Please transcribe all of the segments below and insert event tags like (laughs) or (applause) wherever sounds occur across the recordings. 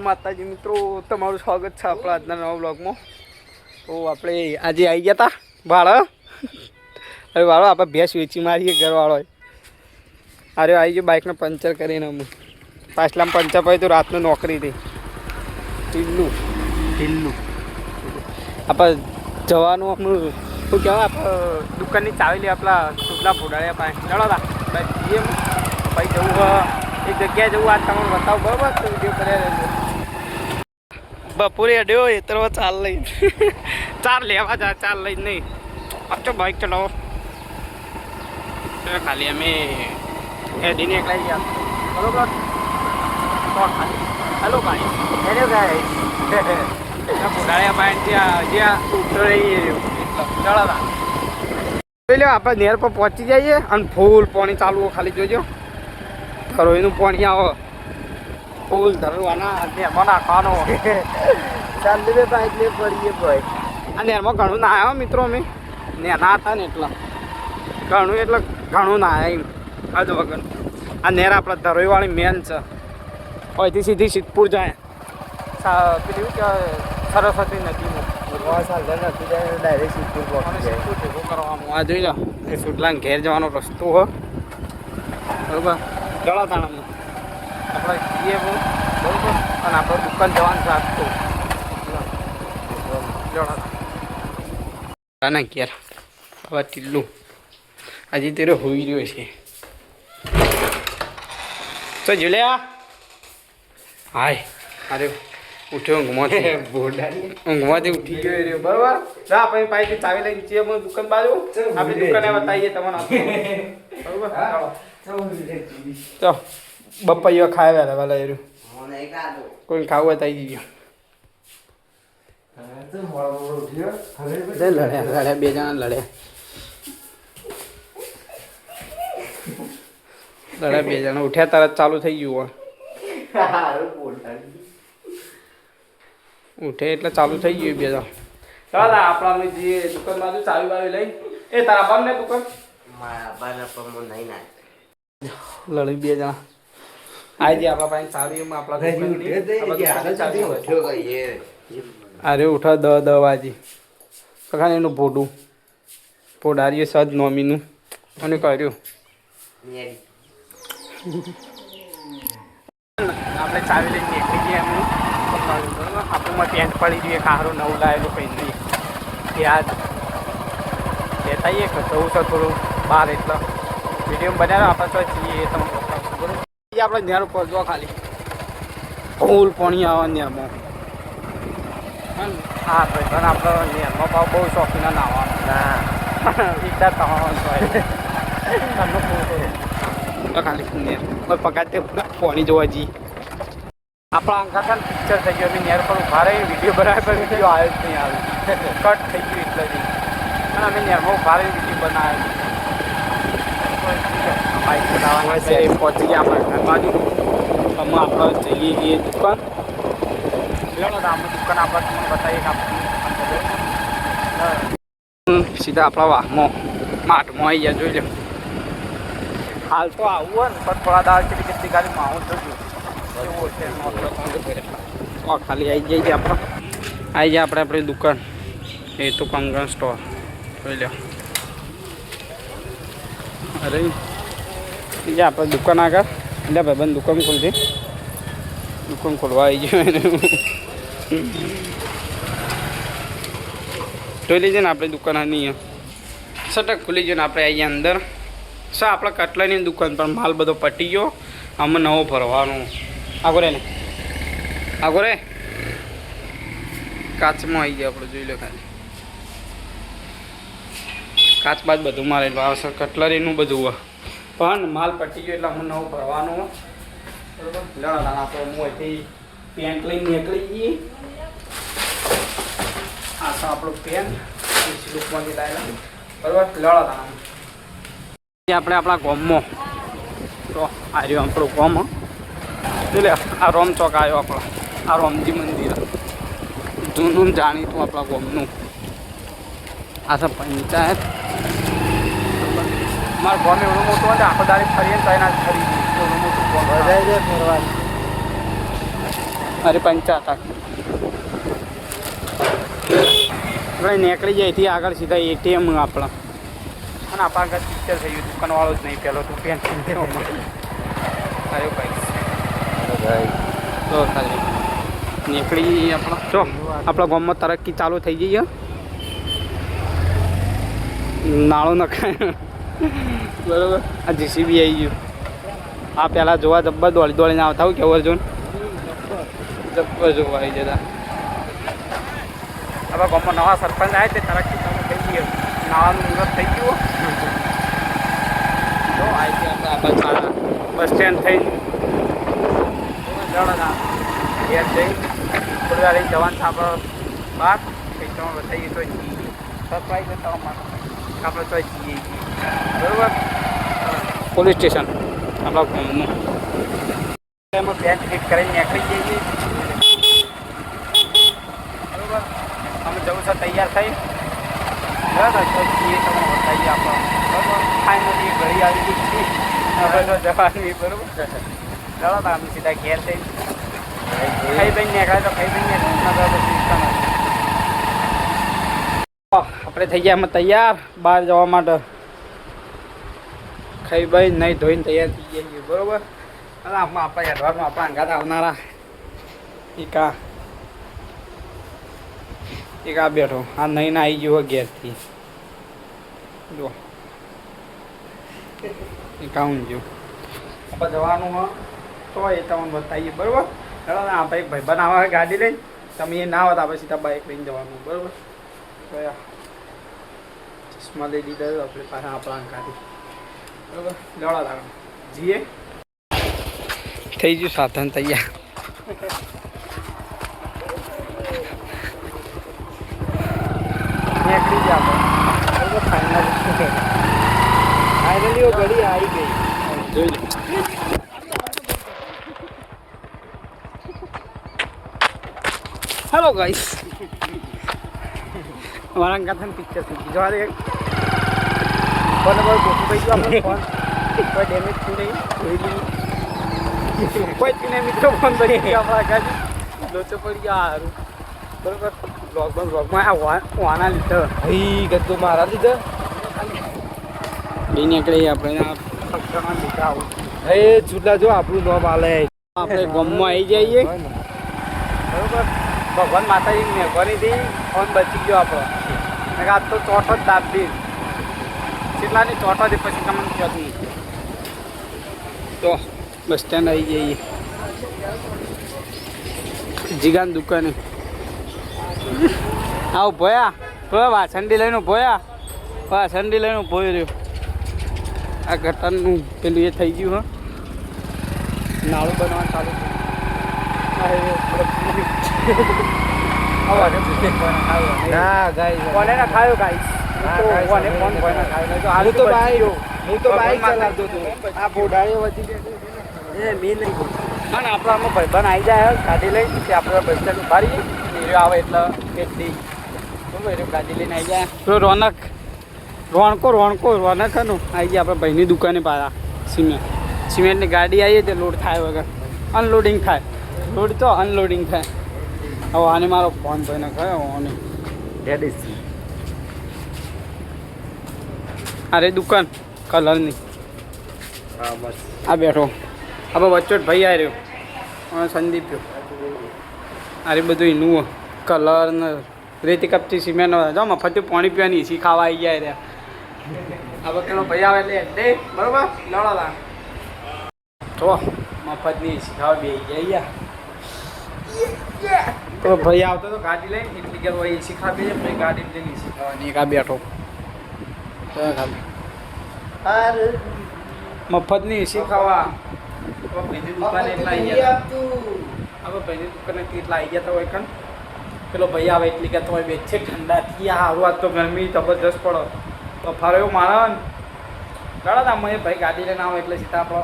માતાજી મિત્રો તમારું સ્વાગત છે આપણા આજના નવા બ્લોગમાં તો આપણે આજે આવી ગયા હતા ભાડા અરે વાળો આપણે ભેંસ વેચી મારીએ ઘરવાળો અરે આવી ગયો બાઇકને પંચર કરીને અમે. પાછલામાં પંચર પછી તો રાતનું નોકરી હતી. ઢીલું ઢીલું આપણે જવાનું આપણું શું કહેવાય આપણે દુકાનની ચાવી લે આપણા સુટલા ફોડાડ્યા પાસે. ચડો તા બસ પછી જવું એક જગ્યાએ જવું આ તમને બતાવો બરાબર? તો વીડિયો કર્યા બપોરે અડ્યો એ તો ચાલ લઈ. ચાર લેવા જા ચાલ લઈ નહીં. પાછો બાઇક ચલાવો. ખાલી અમે હેડીને એકલા ગયા. બરોબર? તો ખાલી. હેલો ભાઈ. હેલો ભાઈ ભાઈ જોઈ આપણે નેર પર પહોંચી જઈએ અને ફૂલ પાણી ચાલુ ખાલી જોજો. ધરોઈનું પાણી આવે. ફૂલ ધરવાના નેરમાં નાખવાનો ચાલી બે બાઈક લે પડીએ ભાઈ. આ નેરમાં ઘણું ના આવ્યો મિત્રો અમે. નેના હતા ને એટલા. ઘણું એટલે ઘણું ના આવ્યા એમ. વગર. આ નેર આપણા ધરોઈવાળી મેન છે. અહીંથી સીધી સિદ્ધપુર જાય. સા- પેલું કે સરસ્વતી નદીમાં આ જોઈ લો. એ સુટલાને ઘેર જવાનો રસ્તો હો. બરોબર. જળાતાણામાં આપણે જઈએ બહુ અને આપણે દુકાન જવાનું આખું જળાતાણા ના હવે ટીલ્લું. હજી તેરો હોઈ રહ્યો છે. તો જુલિયા. હાય. અરે ઉઠ્યો ઊંઘમાંથી (laughs) ઊંઘમાંથી ઉઠી ગયો રહ્યો. બરોબર? જા આપણે પાછી ચાવી લઈને જઈએ દુકાન બાજુ. આપણી દુકાને બતાવીએ તમને (laughs) બરોબર? તો બપૈયો ખાય વેલા વેલા એરું કોઈ ખાવું હોય તો આવી ગયો લડ્યા લડ્યા બે જણા લડ્યા લડ્યા બે જણા ઉઠ્યા તરત ચાલુ થઈ ગયું હોય ઉઠે એટલે ચાલુ થઈ ગયું બે જણા ચાલ આપણા અમે જે દુકાન બાજુ ચાવી બાવી લઈ એ તારા બંને દુકાન લડી બે જણા આઈ જે આપણા પાસે ચાવી બે આપણા આજે આપણા દુકાનની ચાવી હોય. અરે ઉઠા દ દ વાજી કખા એનું ભોડું. પોડારીએ સદ નોમીનું. અને કર્યું. આપણે ચાવી લઈને નીકળી ગયા એમનું. આપણુંમાં પેન્ટ પડી ગયું એક હારું નવું લાવેલું કંઈ નહીં. ત્યાં લેતા આવીએ કે જવું છે થોડું બહાર એટલે. વીડિયો બનાવ્યો આપણે તો છીએ તમને બતાવશું બરાબર? આપણે નેર ઉપર જો ખાલી. ફૂલ પાણી આવે નેરમાં હા ભાઈ પણ આપણે નેરમાં ભાવ બહુ શોખીના નાવાનો. (laughs) હોય. તમને ખાલી નેર પગાર પાણી જોવા જઈએ. આપણા અંકા પિક્ચર થઈ ગયો નેર પર ઊભા રહી વીડિયો બનાવ્યા પણ વીડિયો આવ્યો જ નહીં આવ્યો કટ થઈ ગયું એટલે જ. અને અમે નેરમાં ઊભા રહી વીડિયો બનાવ્યો બાઇક પહોંચી ગયા આપણે ઘર બાજુ અમે આપણે જઈએ છીએ દુકાન તો આપણે દુકાન આપણે તમને આપણે સીધા આપણા વાહમાં માટમાં આવી ગયા જોઈ લો હાલ તો આવું હોય ને પણ થોડા દાળ કેટલી કેટલી ગાડી છે તો ખાલી આવી છે આપણે આવી જાય આપણે આપણી દુકાન એ તો કંગન સ્ટોર જોઈ લો અરે બીજા આપણે દુકાન આગળ. એટલે ભાઈબંધ દુકાન ખોલતી દુકાન ખોલવા આવી ગયો જોઈ લીધી ને આપણે દુકાન આની સટક ખુલી ગયો ને આપણે આવીએ અંદર. સા, આપણે કટલાની દુકાન પર માલ બધો પટી ગયો. આમાં નવો ભરવાનો. આગો રે ને આગો રે. કાચમાં આવી ગયા આપણે, જોઈ લો ખાલી. કાચ બાદ બધું મારેલું. આવશે કટલરીનું બધું હોય. પણ માલ પટી ગયો એટલે હું નવું ભરવાનું. બરોબર લડા આપણે હું અહીંથી પેન્ટ લઈને નીકળી ગઈ. આ તો આપણું પેન્ટ લુકમાંથી લાવેલા. બરોબર? લડા આપણે આપણા ગોમમાં. તો આ રહ્યો આપણું ગોમ એટલે આ રોમ ચોક આવ્યો આપણો. આ રોમજી મંદિર. જૂનું જાણીતું આપણા ગોમનું. આ છે પંચાયત. અમારું ગોમ એવડું મોટું હોય ને આખો દાડી ફરીએ તો એના ફરી એવડું મોટું છે ફરવા. અરે પંચાત આખી. આપણે નીકળી જાય થી આગળ સીધા એટીએમ આપણા. અને આપણા આગળ પિક્ચર થઈ ગયું દુકાનવાળો જ નહીં પેલો તું પેન્સિલ અરે ભાઈ. તો ખાલી. નીકળી આપણા. જો આપણા ગામમાં તરક્કી ચાલુ થઈ ગઈ છે. નાળો નખાય. બરોબર? આ જીસીબી આવી ગયું. આ પહેલાં જોવા જબ્બર દોડી દોડીને આવતા હોય કેવું અર્જુન જબ્બર જોવા આવી જતા. આપણા ગામમાં નવા સરપંચ આવે તે તરક્કી થઈ ગયો. નાવાનું મુહૂર્ત થઈ ગયું જો આવી ગયા આપણે બસ સ્ટેન્ડ થઈ ઘેર જઈ થોડી વાર જવાનું છે આપણે બહાર તમે બતાવીએ તો સરપ્રાઈઝ હતા અમારે આપણે તો જઈએ બરાબર પોલીસ સ્ટેશન. આપણા ગામનું. એમાં બેગ ટિકિટ કરીને નીકળી જઈએ બરાબર? અમે જવું છે તૈયાર થઈ. બરાબર? તો જઈએ તમે બતાવીએ આપણે. બરાબર? ફાઇનલી ઘડી આવી ગઈ છે. હવે તો જવાની બરાબર? ચાલો તો અમે સીધા ઘેર થઈ ખાઈ બઈ નીકળે તો ખાઈ નથી આપણે થઈ ગયા અમે તૈયાર. બહાર જવા માટે ખાઈ ભાઈ નહીં ધોઈને તૈયાર થઈ ગયા બરોબર? અને આમાં આપણા એડવાન્સમાં આપણા અંગાત આવનારા. એકા એક બેઠો. આ નહીં આવી ગયો ઘેરથી. જો એકા હું જો આપણે જવાનું હોય તો એ તમને બતાવીએ, બરોબર? ચાલો ને આપણે ભાઈ બનાવવા ગાડી લઈને. તમે એ ના હોત આપણે સીધા બાઇક લઈને જવાનું, બરોબર? તો ચશ્મા લઈ લીધા આપણે પાછા આપણા કાઢી બરોબર? દોડા લાગണം જીએ? થઈ ગયું સાધન તૈયાર. નીકળી ગયા આપણે. ફાઇનલ ફાઇનલી ઘડી આવી ગઈ. જોઈ લો. હેલો ગાઈસ અમારા કથન પિક્ચર થઈ ગયું જોવા દે. ફોન નંબર ગોઠવી ગયો આપણે ફોન. કોઈ ડેમેજ થયું નહીં કોઈ નહીં. કોઈ જ નહીં મિત્રો ફોન ગયો આપણા ગાડી લોચો પડી ગયા સારું બરોબર? બ્લોગમાં બ્લોગમાં આ વાના લીધો. ભાઈ ગદ્દો મારા લીધો? બે નીકળી આપણે. આ લીધા આવું. એ જુદા જો આપણું નામ આલે. આપણે ગમમાં આવી જઈએ. ભગવાન માતાજી મહેરબાનીથી ફોન બચી ગયો આપણો. આજ તો ચોથો જ દાબી કેટલાની ચોથોથી પછી તમને ચોથી તો બસ સ્ટેન્ડ આવી જઈએ. જીગાન દુકાને. આવ ભોયા ભોયા વાસંડી લઈને ભોયા વાસંડી લઈને ભોય રહ્યો. આ ઘટનનું પેલું એ થઈ ગયું, હા. નાળું બનવાનું ચાલુ કોને તો હું તો વધી ગયો એ મેં નહીં ને આપણે આમાં ભાઈબંધ આવી જાય ગાડી લઈ કે આપણે બસ સ્ટેન્ડ ઊભા રહીએ આવે એટલે કેટલી ગાડી લઈને આવી જાય રોનક રોણકો રોણકો રોનક આવી ગયા આપણે ભાઈની દુકાને પાછા સિમેન્ટ સિમેન્ટની ગાડી આવીએ તે લોડ થાય વગર અનલોડિંગ થાય લોડ તો અનલોડિંગ થાય હવે આને મારો ફોન થઈને કયો આને લેડીઝ અરે દુકાન કલરની હા બસ. આ બેઠો. આપણે વચ્ચોટ ભાઈ આવ્યો અને સંદીપ અરે બધું એનું કલર ને રેતી કપચી સિમેન્ટ જો મફત પાણી પીવાની એસી ખાવા આવી જાય રહ્યા. આ પેલો ભાઈ આવે એટલે બરોબર? લડો તો મફતની એસી ખાવા બે ગયા પેલો ભાઈ આવતો તો ગાડી લઈને એટલી કે ભાઈ એસી ખાવી છે ગાડી લઈને એસી ખાવાની એક આ બેઠો. તો ખાલી. મફતની એસી ખાવા તો બીજી દુકાને એટલા આવી ગયા. હવે ભાઈની દુકાને એટલા આવી ગયા તો હોય કણ. પેલો ભાઈ આવે એટલી કે તો બે ઠંડા થી આ હારું આજ તો ગરમી જબરજસ્ત પડો. તો ફારો એવું મારે ને. ગળા અમે ભાઈ ગાડી લઈને આવો એટલે સીધા આપણે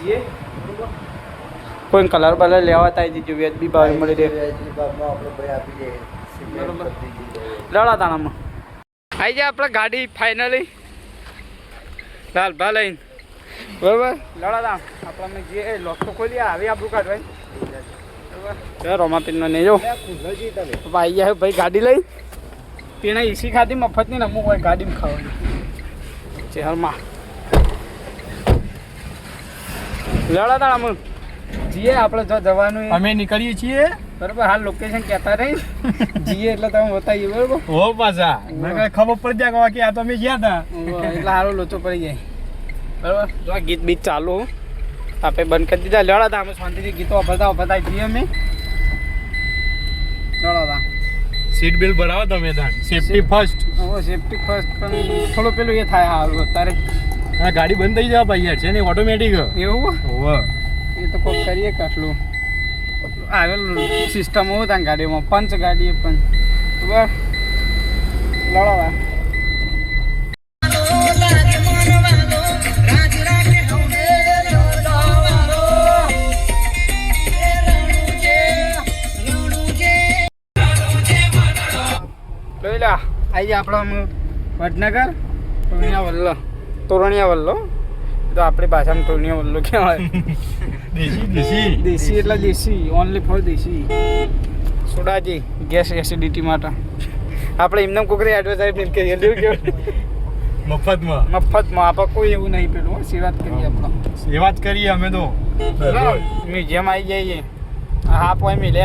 જઈએ. કોઈ કલર બલર લેવા થાય દીજો વ્યાજબી ભાવે મળી રહે. લડા તાણામાં આવી જાય આપણે ગાડી ફાઇનલી લાલ ભા લઈને બરોબર? લડાદામ આપણે અમે જે લોક તો ખોલી આવી આપણું કાઢવાય રોમાપીનનો નહીં જો. કુંભજી તમે. ભાઈ ગાડી લઈ. તેને એસી ખાધી મફતની ને અમુક હોય ગાડીમાં ખાવાની. શહેરમાં લડાતા અમે જીએ આપણે જો જવાનું અમે નીકળીએ છીએ. બરોબર હાલ લોકેશન કહેતા રહી. (laughs) જીએ એટલે તમે બતાવીએ બરોબર? હો પાછા. મેં કાંઈ ખબર પડી જાય કે આ તો અમે ગયા હતા એટલે સારો લોચો પડી જાય. બરોબર? જો આ ગીત બીત ચાલુ. આપણે બંધ કરી દીધા. લડાતા અમે શાંતિથી ગીતો અભરતા અભરતા જઈએ અમે. લડાતા સીટ બેલ્ટ ભરાવો તમે તાન સેફટી ફર્સ્ટ ઓ સેફટી ફર્સ્ટ પણ થોડું પેલું એ થાય હાલ અત્યારે. ગાડી બંધ થઈ જવા ભાઈ યાર છે ને ઓટોમેટિક એવું? હોવ. કોક કરીએ કાટલું આવેલું સિસ્ટમ હોય ત્યાં ગાડીમાં પંચ ગાડી પંચ બરાબર લડાવા લઈ લા આવી આપણે આમ વડનગર તોરણિયા વલ્લો તોરણિયા વલ્લો એ તો આપણી ભાષામાં તોરણિયા ઓલું કહેવાય. દેશી દેશી. દેશી એટલે દેશી ઓનલી ફોર દેશી. સોડાજી ગેસ એસિડિટી માટે. આપણે એમને કોકરી એડવર્ટાઇઝમેન્ટ કરીએ. લેવું કેવું મફતમાં. મફતમાં. આપણે કોઈ એવું નહીં પેલું સેવા જ કરીએ આપણે. સેવા જ કરીએ અમે તો. મ્યુઝિયમ આવી જઈએ. આ હા પોઈ મિલે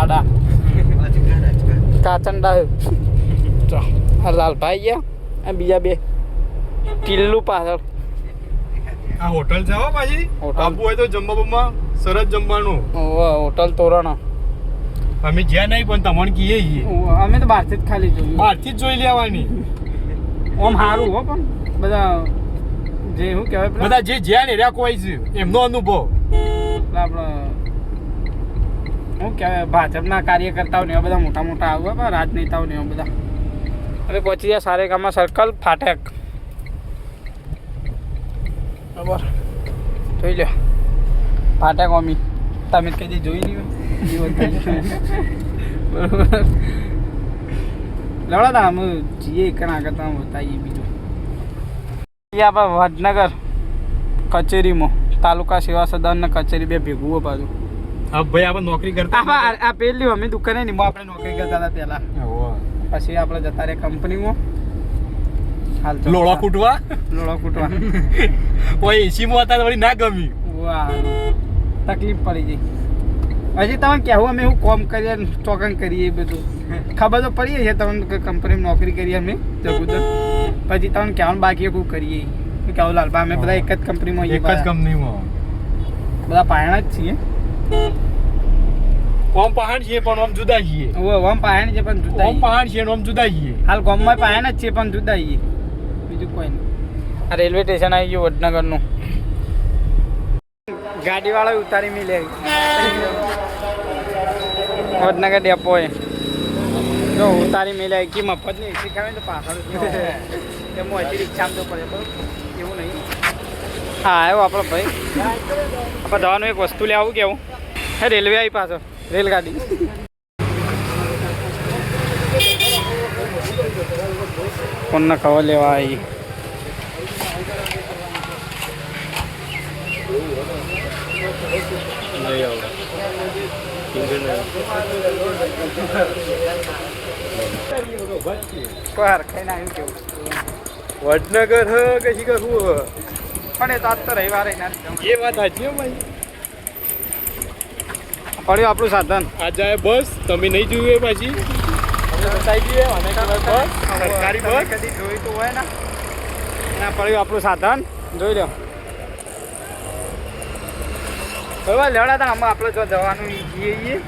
આડા. કાચંડા ચો આ લાલભાઈ ગયા. બીજા બે. ટીલ્લું પાછળ. આ હોટલ જવા પાછી? આબુ હોય તો જમવા બમવા સરસ જમવાનું. હોટલ તોરણ. અમે જ્યાં નહીં પણ તમને કીએ છીએ. અમે તો બહારથી જ ખાલી જોયું બહારથી જ જોઈ લેવાની. ઓમ સારું હો પણ. બધા જે શું કહેવાય બધા જે જ્યાં એરિયા કોઈ છે એમનો અનુભવ. આપણે શું કહેવાય ભાજપના કાર્યકર્તાઓ ને એવા બધા મોટા મોટા આવું બા રાજનેતાઓ ને એવા બધા. હવે પહોંચી ગયા સારેગામા સર્કલ ફાટક. બરાબર. જોઈ લો ફાટા કોમી. તમે કદી જોઈ નહીં (laughs) બરોબર. લડો તા અમે જઈએ કણા આગળ તમે બતાવીએ બીજું. આપણે વડનગર કચેરીમાં તાલુકા સેવા સદન ને કચેરી બે ભેગું હોય પાછું. હા ભાઈ આપણે નોકરી કરતા આ પેલી અમે દુકાને નહીં આપણે નોકરી કરતા હતા પહેલા. પછી આપણે જતા રહ્યા કંપનીમાં. લોળા કૂટવા? લોળો કૂટવા. (laughs) ઓય એસી માં હતા વળી ના ગમી વાહ તકલીફ પડી ગઈ. હજી તમે કહેવું અમે એવું કોમ કરીએ ચોકન કરીએ બધું. ખબર તો પડી છે તમને કે કંપનીમાં નોકરી કરીએ અમે જગુદર. પછી તમને કહેવાનું બાકી એવું કરીએ. શું કહેવું લાલબા અમે બધા એક જ કંપનીમાં એક જ કંપનીમાં. બધા પાયણા જ છીએ. ઓમ પહાણ છીએ પણ ઓમ જુદા છીએ. ઓમ પહાણ છે પણ જુદા ઓમ પહાડ છે ઓમ જુદા છીએ. હાલ ગોમમાં પહાણ જ છે પણ જુદા છીએ. બીજું કોઈ નહીં. આ રેલવે સ્ટેશન આવી ગયું વડનગરનું. ગાડી વાળા ઉતારી મિલે વડનગર ડેપો એ જો ઉતારી મિલે કે મફતની એસી ખાવે તો પાછળ તેમાં હજી રિક્ષામાં તો પડે તો એવું નહીં. હા આવ્યો આપણો ભાઈ. આપણે જવાનું એક વસ્તુ લેવું કેવું હે રેલવે આવી પાછો. રેલગાડી. કોણને ખબર લેવા આવી વડનગર હ કે હું હ? પણ એ તો આજ તો રવિવારે એ વાત સાચી ભાઈ. પડ્યું આપણું સાધન. આ જાય બસ તમે નહીં જોયું એ પાછી? બસ. સરકારી બસ? કદી જોયું હોય ને? ના પડ્યું આપણું સાધન. જોઈ લો. બરાબર લેવડા તા આમાં આપણે જો જવાનું છીએ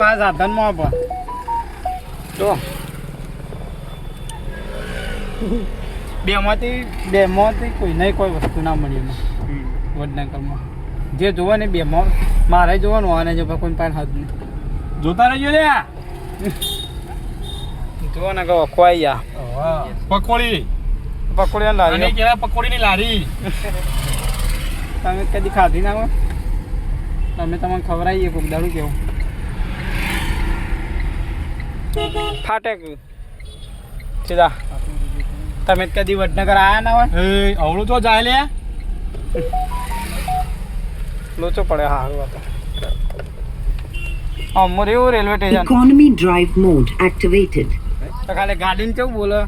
આ સાધનમાં પણ. જો. બેમાંથી બેમાંથી કોઈ નહીં કોઈ વસ્તુ ના મળી એમાં. વડનગરમાં. જે જોવે ને બેમાં. મારે જોવાનું આને જો કોઈ પાસે નહીં. જોતા રહેજો લે જુઓ ને કહો ખોવાઈ યા પકોડી પકોડી અને લાવી પકોડી ની લારી તમે કદી ખાધી ના હોય તમે તમને ખવડાવીએ કોક દાડું કેવું ફાટે સીધા તમે કદી વડનગર આયા ના હોય એ અવળું તો જાય લે લોચો પડે હા સારું હતો અમર એવું railway station Economy drive mode activated. તો ખાલી ગાડીને કેવું બોલો?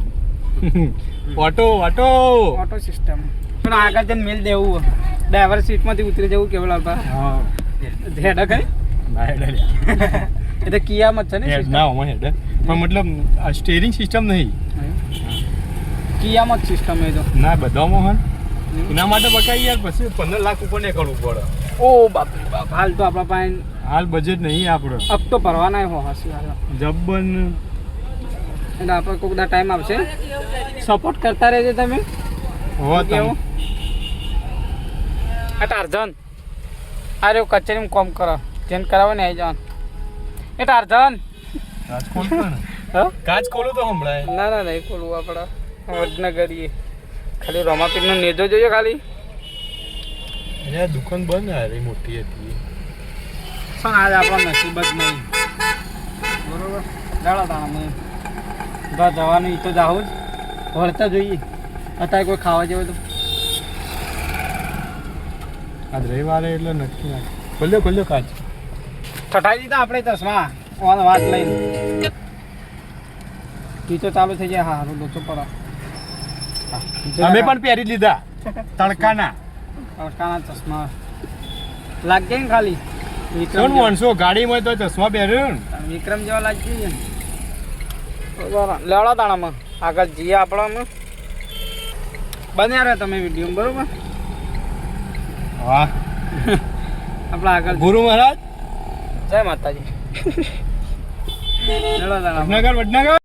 (laughs) Auto auto. Auto system. પણ આગળ જઈને મેલ દેવું. ડ્રાઈવર સીટમાંથી ઉતરી જવું કેવું લાવતા હા. હેડ કઈ? (laughs) એ તો કિયામાં છે ને ના ઓમાં હેડે. પણ મતલબ આ સ્ટેરિંગ સિસ્ટમ નહીં. કિયામાં જ સિસ્ટમ એ તો. ના બધામાં હન એના માટે બકાઈ યાર પછી પંદર લાખ ઉપર ને કરવું પડે. ઓ બાપ બાપ હાલ તો આપણા પાસે હાલ બજેટ નહીં આપણો અબ તો ભરવાના હો હસી હાલ જબ્બન એટલે આપણે કોઈક દા ટાઈમ આવશે. સપોર્ટ કરતા રહેજો તમે. હો કેવું આ ટાર્જન અરે કચેરીમાં કોમ કરો. જેને કરાવો ને આવી જવાનું. એ ટાર્જન કાચ ખોલો તો હમણાં ના ના નહીં ખોલવું આપણે વડનગરીએ. ખાલી રોમાપીરનો નેજો જોઈએ ખાલી. અહીંયા દુકાન બંધ આ રહી મોટી હતી. પણ આજ આપણો નસીબ જ નહીં. બરોબર? ચાલો તાણા ઘર જવાનું ઈ તો જાવું જ. વળતા જોઈએ. અત્યારે કોઈ ખાવા જેવું તો. આજ રવિવારે એટલે નક્કી ના. ખોલ્યો ખોલ્યો કાચ. ઠઠાઈ દીધા આપણે ચશ્મા. ઓન વાત લઈને. ઈ તો ચાલુ થઈ જાય. હારું લોચો પડો. અમે પણ પહેરી લીધા. તડકાના. તડકાના ચશ્મા. લાગે ને ખાલી. વિક્રમ. માણસો? ગાડીમાં તો ચશ્મા પહેર્યો વિક્રમ જેવા લાગી લેવડા તાણામાં આગળ જઈએ આપણામાં. બન્યા રહે તમે વીડિયો બરોબર? વાહ. આપણે આગળ. ગુરુ મહારાજ? જય માતાજી. (laughs) લેવડા તાણા વડનગર વડનગર?